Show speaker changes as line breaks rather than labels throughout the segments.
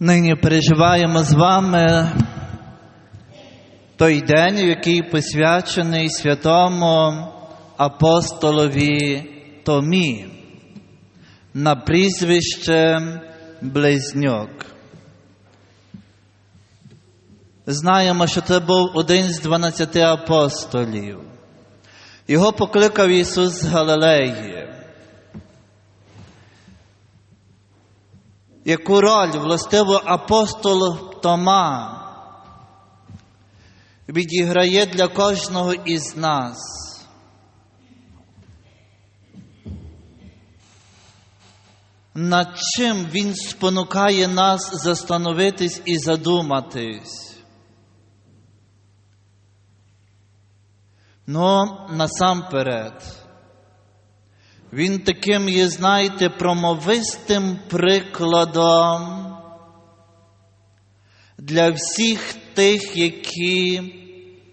Нині переживаємо з вами той день, який посвячений святому апостолові Томі на прізвище Близнюк. Знаємо, що це був один з дванадцяти апостолів. Його покликав Ісус з Галилеї. Яку роль властиво апостол Тома відіграє для кожного із нас? Над чим він спонукає нас застановитись і задуматись? Ну, насамперед, він таким є, знаєте, промовистим прикладом для всіх тих, які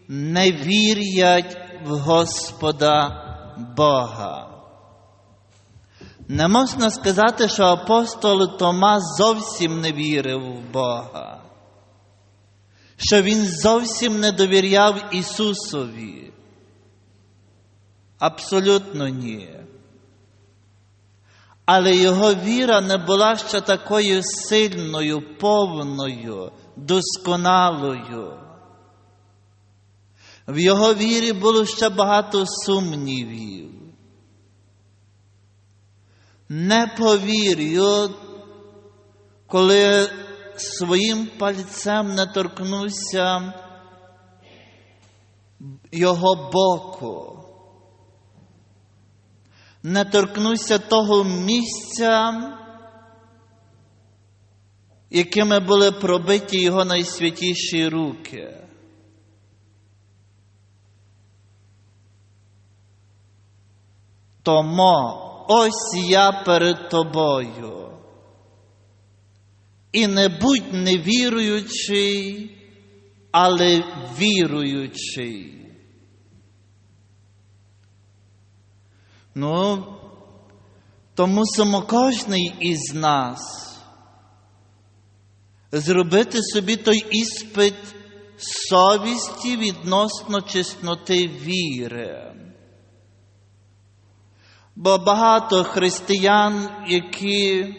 не вірять в Господа Бога. Не можна сказати, що апостол Тома зовсім не вірив в Бога, що він зовсім не довіряв Ісусові. Абсолютно ні. Але його віра не була ще такою сильною, повною, досконалою. В його вірі було ще багато сумнівів. Не повірю, коли своїм пальцем не торкнуся його боку не торкнуся того місця, якими були пробиті його найсвятіші руки. Тому ось я перед тобою. І не будь невіруючий, але віруючий. Ну, то мусимо кожний із нас зробити собі той іспит совісті відносно чесноти віри. Бо багато християн, які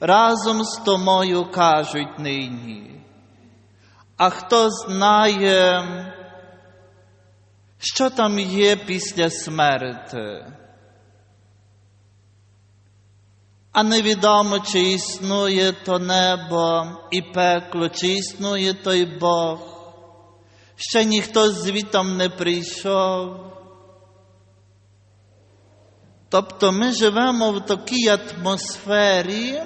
разом з Томою кажуть нині, а хто знає, що там є після смерти? А невідомо, чи існує то небо і пекло, чи існує той Бог. Ще ніхто звітом не прийшов. Тобто ми живемо в такій атмосфері,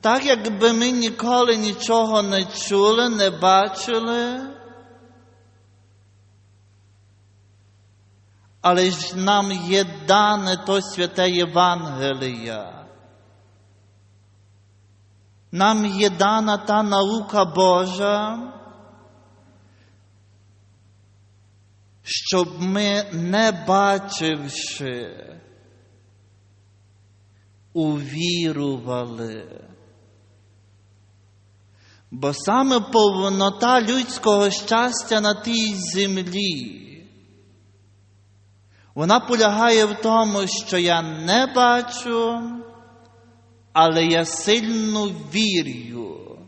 так якби ми ніколи нічого не чули, не бачили. Але ж нам є дане то святе Євангелія. Нам є дана та наука Божа, щоб ми, не бачивши, увірували. Бо саме повнота людського щастя на тій землі. Вона полягає в тому, що я не бачу, але я сильно вірю.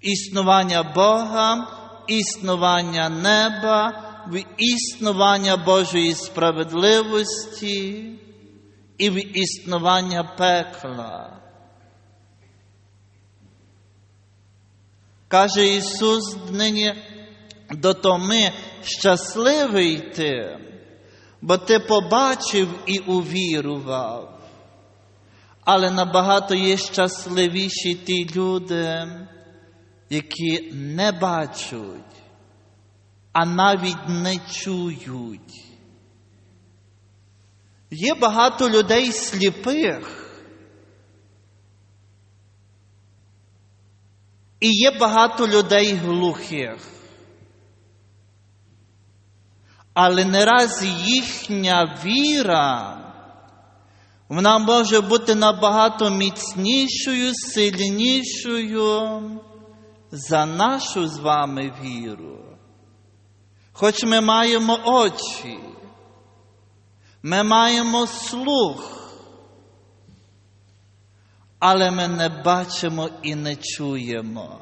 Існування Бога, існування неба, в існування Божої справедливості і в існування пекла. Каже Ісус нині до Томи щасливий ти, бо ти побачив і увірував. Але набагато є щасливіші ті люди, які не бачать, а навіть не чують. Є багато людей сліпих. І є багато людей глухих. Але не раз їхня віра Вона може бути набагато міцнішою, сильнішою за нашу з вами віру. Хоч ми маємо очі, ми маємо слух, але ми не бачимо і не чуємо.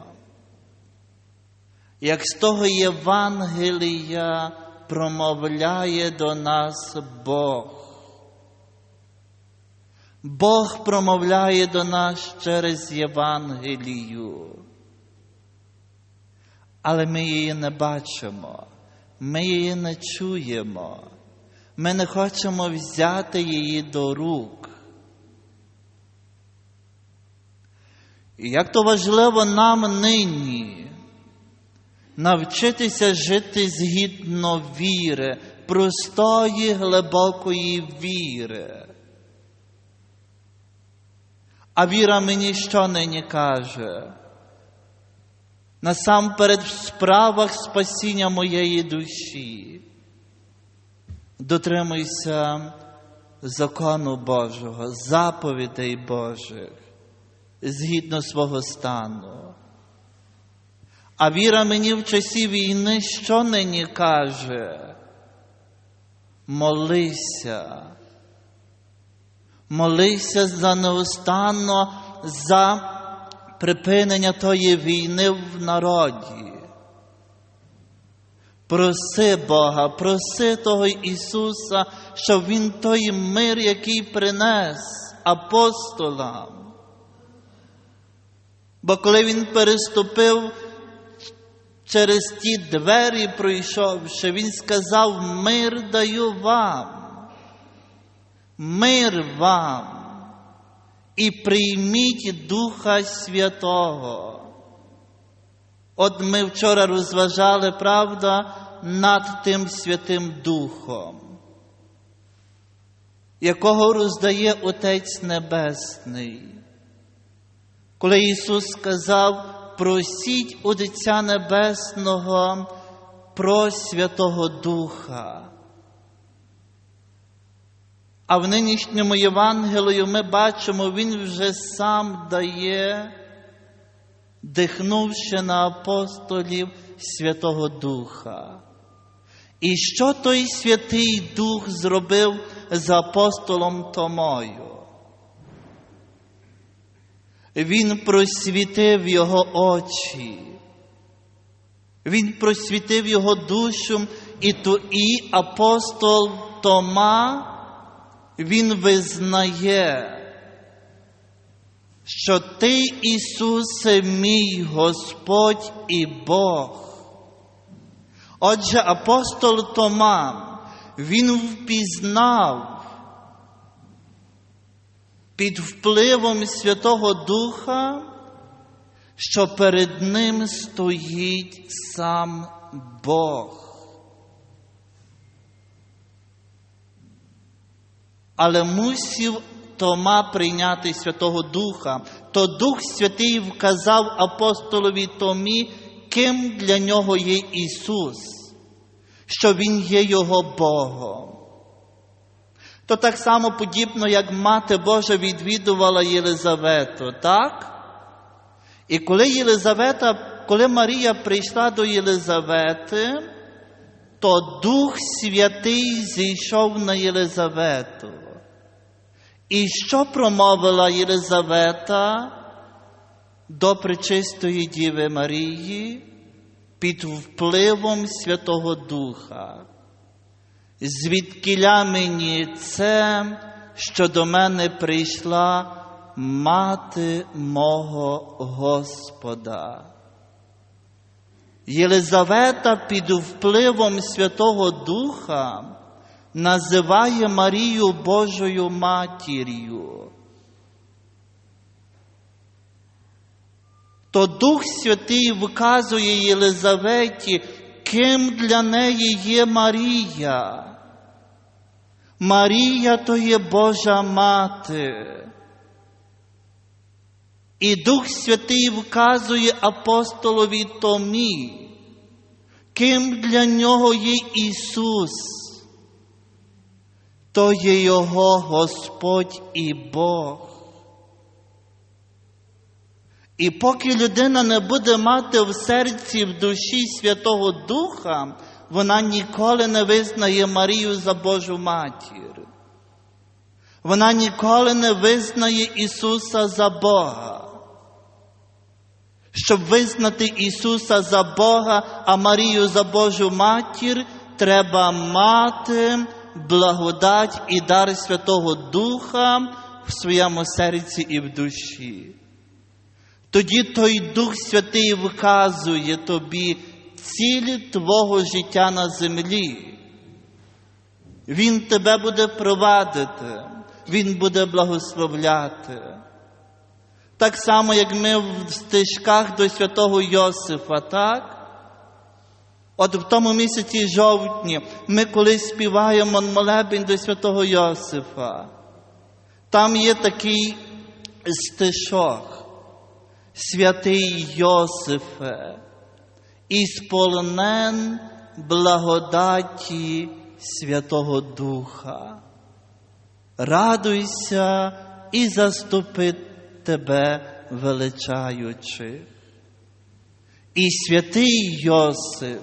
Як з того Євангелія промовляє до нас Бог. Бог промовляє до нас через Євангелію. Але ми її не бачимо, ми її не чуємо, ми не хочемо взяти її до рук. І як то важливо нам нині навчитися жити згідно віри, простої глибокої віри. А віра мені що нині каже? Насамперед в справах спасіння моєї душі. Дотримуйся закону Божого, заповідей Божих, згідно свого стану. А віра мені в часі війни що нині каже? Молися. Молися за неустанно за припинення тої війни в народі. Проси Бога, проси того Ісуса, щоб Він той мир, який принес апостолам. Бо коли Він переступив через ті двері, пройшовши, Він сказав: Мир даю вам мир вам і прийміть Духа Святого. От ми вчора розважали, правда, над тим Святим Духом, якого роздає Отець Небесний. Коли Ісус сказав, просіть Отця Небесного про Святого Духа. А в нинішньому Євангелію ми бачимо, Він вже сам дає, дихнувши на апостолів Святого Духа. І що той Святий Дух зробив з апостолом Томою? Він просвітив його очі, він просвітив його душу, і, то, і апостол Тома він визнає, що Ти, Ісусе, мій Господь і Бог. Отже, апостол Тома, він впізнав під впливом Святого Духа, що перед ним стоїть сам Бог. але мусів Тома прийняти Святого Духа, то Дух Святий вказав апостолові Томі, ким для нього є Ісус, що Він є Його Богом. То так само подібно, як Мати Божа відвідувала Єлизавету, так? І коли Єлизавета, коли Марія прийшла до Єлизавети, то Дух Святий зійшов на Єлизавету. І що промовила Єлизавета до пречистої Діви Марії під впливом Святого Духа? Звідкіля мені це, що до мене прийшла мати мого Господа. Єлизавета під впливом Святого Духа називає Марію Божою Матір'ю. То Дух Святий вказує Єлизаветі, ким для неї є Марія. Марія то є Божа Мати. І Дух Святий вказує апостолові Томі, ким для нього є Ісус то є Його Господь і Бог. І поки людина не буде мати в серці, в душі Святого Духа, вона ніколи не визнає Марію за Божу матір. Вона ніколи не визнає Ісуса за Бога. Щоб визнати Ісуса за Бога, а Марію за Божу матір, треба мати благодать і дар Святого Духа в своєму серці і в душі. Тоді той Дух Святий вказує тобі цілі твого життя на землі. Він тебе буде провадити, Він буде благословляти. Так само, як ми в стежках до святого Йосифа, так? От в тому місяці жовтні ми колись співаємо молебень до святого Йосифа. Там є такий стишок. Святий Йосифе, ісполнен благодаті Святого Духа. Радуйся і заступи тебе величаючи. І святий Йосиф,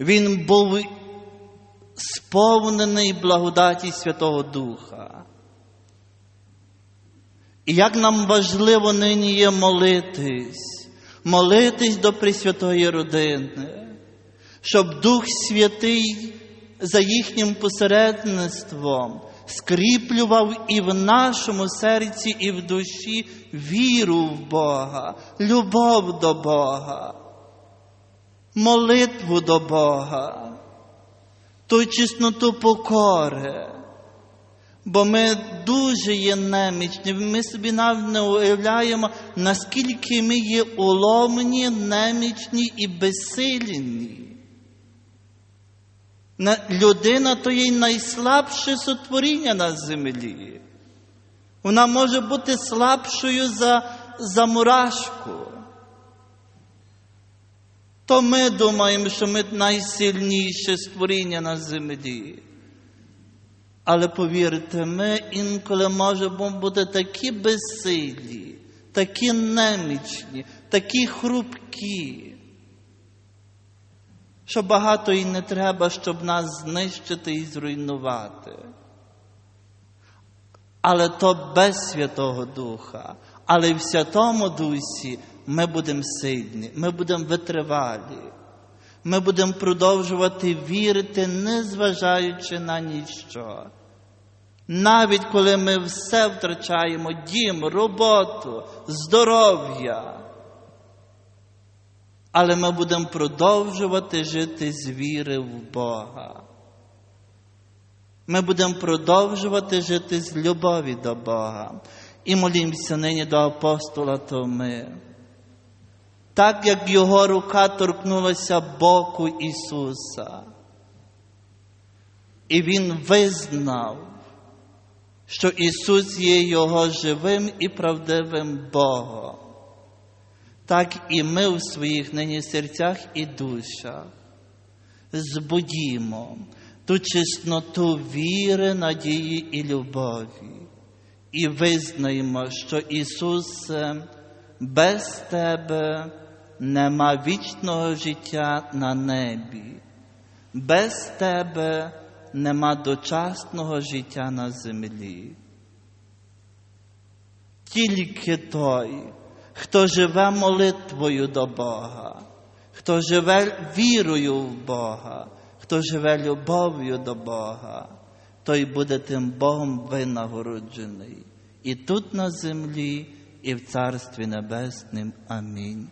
він був сповнений благодаті Святого Духа. І як нам важливо нині є молитись, молитись до Пресвятої родини, щоб Дух Святий за їхнім посередництвом скріплював і в нашому серці, і в душі віру в Бога, любов до Бога, молитву до Бога, ту чесноту покори. Бо ми дуже є немічні, ми собі навіть не уявляємо, наскільки ми є уломні, немічні і безсильні. Людина то є найслабше сотворіння на землі. Вона може бути слабшою за, за мурашку. То ми думаємо, що ми найсильніше створіння на землі. Але повірте, ми інколи можемо бути такі безсилі, такі немічні, такі хрупкі, що багато і не треба, щоб нас знищити і зруйнувати. Але то без Святого Духа, але в Святому Дусі ми будемо сильні, ми будемо витривалі. Ми будемо продовжувати вірити, незважаючи на ніщо. Навіть коли ми все втрачаємо дім, роботу, здоров'я. Але ми будемо продовжувати жити з віри в Бога. Ми будемо продовжувати жити з любові до Бога. І молімося нині до апостола Томи так як його рука торкнулася боку Ісуса. І Він визнав, що Ісус є Його живим і правдивим Богом. Так і ми в своїх нині серцях і душах збудімо ту чесноту віри, надії і любові, і визнаємо, що Ісус без Тебе нема вічного життя на небі, без тебе нема дочасного життя на землі. Тільки той, хто живе молитвою до Бога, хто живе вірою в Бога, хто живе любов'ю до Бога, той буде тим Богом винагороджений і тут на землі, і в Царстві Небеснім. Амінь.